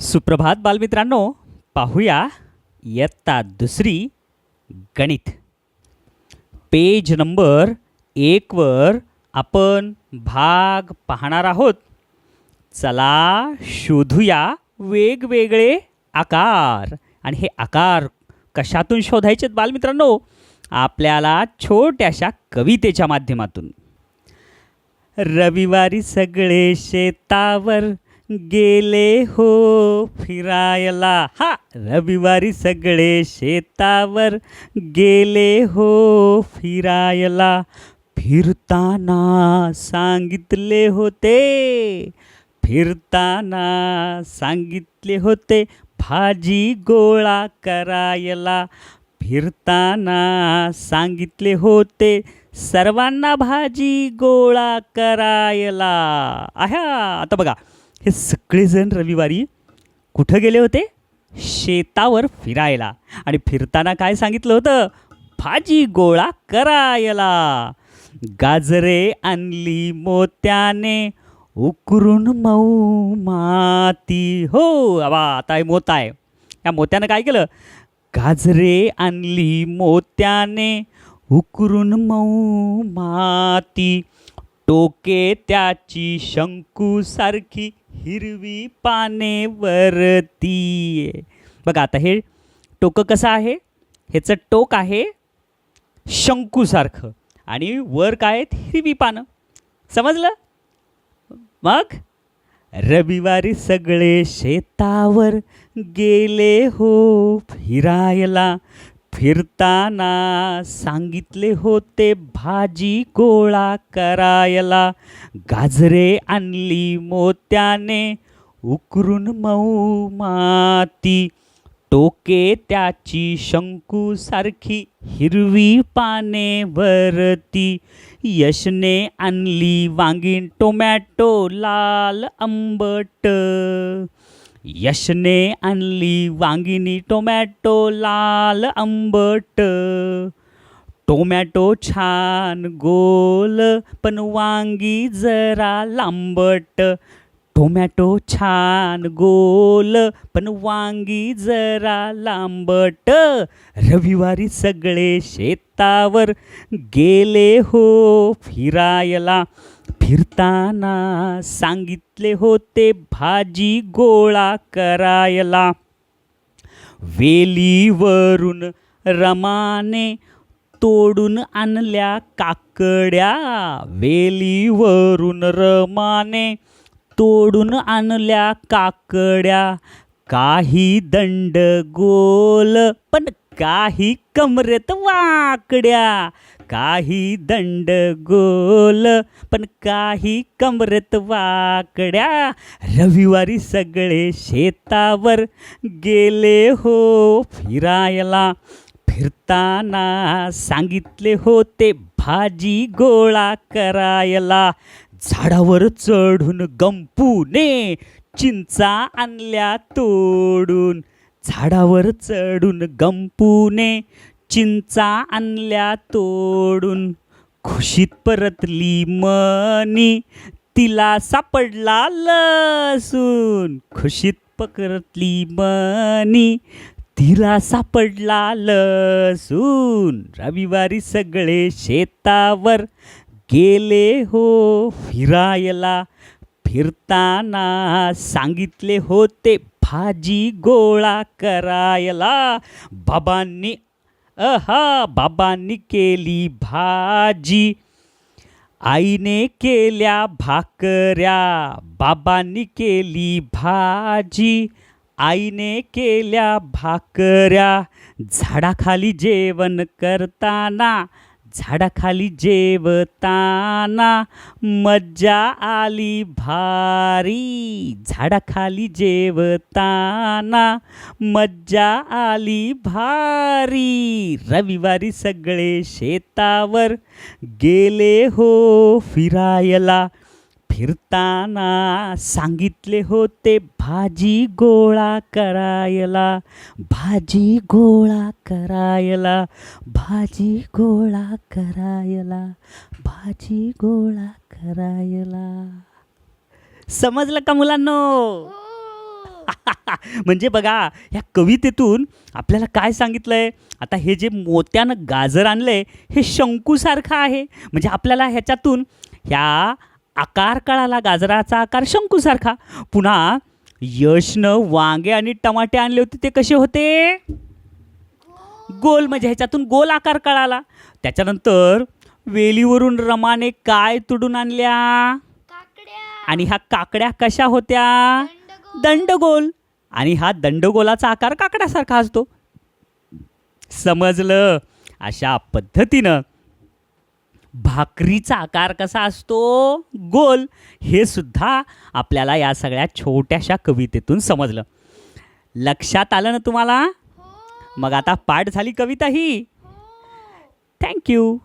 सुप्रभात बालमित्रांनो पाहूया इयत्ता दुसरी गणित. पेज नंबर एकवर आपण भाग पाहणार आहोत. चला शोधूया वेगवेगळे आकार. आणि हे आकार कशातून शोधायचे बालमित्रांनो? आपल्याला छोट्याशा कवितेच्या माध्यमातून. रविवारी सगळे शेतावर गेले हो फिरायला. हा रविवारी सगळे शेतावर गेले हो फिरायला. फिरताना सांगितले होते फिरताना सांगितले होते भाजी गोळा करायला. फिरताना सांगितले होते सर्वांना भाजी गोळा करायला. आह्या आता बघा. हे सगळेजण रविवारी कुठं गेले होते? शेतावर फिरायला. आणि फिरताना काय सांगितलं होतं? भाजी गोळा करायला. गाजरे आणली मोत्याने. उकरून मऊ माती. हो आबा आता हे मोत आहे. या मोत्यानं काय केलं? गाजरे आणली मोत्याने. उकरून मऊ माती. टोके त्याची शंकूसारखी हिरवी पाने वरती बघा आता हे टोकं कसं आहे? ह्याचं टोक आहे शंकूसारखं आणि वर काय आहेत? हिरवी पानं. समजलं? मग? रविवारी सगळे शेतावर गेले हो फिरायला. फिरताना सांगितले होते भाजी गोळा करायला. गाजरे आणली मोत्याने उकरून मऊ माती. टोके त्याची शंकूसारखी हिरवी पाने वरती. यशने आणली वांगीण टोमॅटो लाल आंबट. यशने आणली वांगिनी टोमॅटो लाल आंबट. टोमॅटो छान गोल पण वांगी जरा लांबट. टोमॅटो छान गोल पण वांगी जरा लांबट. रविवारी सगळे शेतावर गेले हो फिरायला. फिरताना सांगितले होते भाजी गोळा करायला. वेलीवरून रमाने तोडून आणल्या काकड्या. वेलीवरून रमाने तोडून आणल्या काकड्या. काही दंड गोल पण काही कमरेत वाकड्या काही दंड गोल पण काही कमरेत वाकड्या. रविवारी सगळे शेतावर गेले हो फिरायला. फिरताना सांगितले होते भाजी गोळा करायला. झाडावर चढून गंपूने चिंचा आणल्या तोडून. झाडावर चढून गंपूने चिंचा आणल्या तोडून. खुशीत परतली मनी तिला सापडला लसून खुशीत पकडली मनी तिला सापडला लसून रविवारी सगळे शेतावर गेले हो फिरायला. फिरताना सांगितले होते भाजी गोळा करायला बाबांनी अहा बाबांनी केली भाजी. आईने केल्या भाकऱ्या बाबांनी केली भाजी. आईने केल्या भाकऱ्या झाडाखाली जेवण करताना झाडाखाली जेवताना मज्जा आली भारी. झाडाखाली जेवताना मज्जा आली भारी. रविवारी सगळे शेतावर गेले हो फिरायला. फिरताना सांगितले होते भाजी गोळा करायला भाजी गोळा करायला भाजी गोळा करायला भाजी गोळा करायला. समजलं का मुलांनो? म्हणजे बघा ह्या कवितेतून आपल्याला काय सांगितलंय? आता हे जे मोत्यानं गाजर आणलंय हे शंकूसारखं आहे. म्हणजे आपल्याला ह्याच्यातून ह्या आकार कळाला गाजराचा आकार शंकूसारखा. पुन्हा यशनं वांगे आणि टमाटे आणले होते ते कसे होते? गोल म्हणजे ह्याच्यातून गोल आकार कळाला. त्याच्यानंतर वेलीवरून रमाने काय तुडून आणल्या? आणि ह्या काकड्या कशा होत्या. दंडगोल. आणि हा दंडगोलाचा आकार काकड्यासारखा असतो. समजलं. अशा पद्धतीनं भाकरीचा आकार कसा असतो? गोल. हे सुद्धा आपल्याला या सगळ्या छोट्याशा कवितेतून समजलं. लक्षात आलं ना तुम्हाला? हो. मग आता पाठ झाली कविता ही. थँक्यू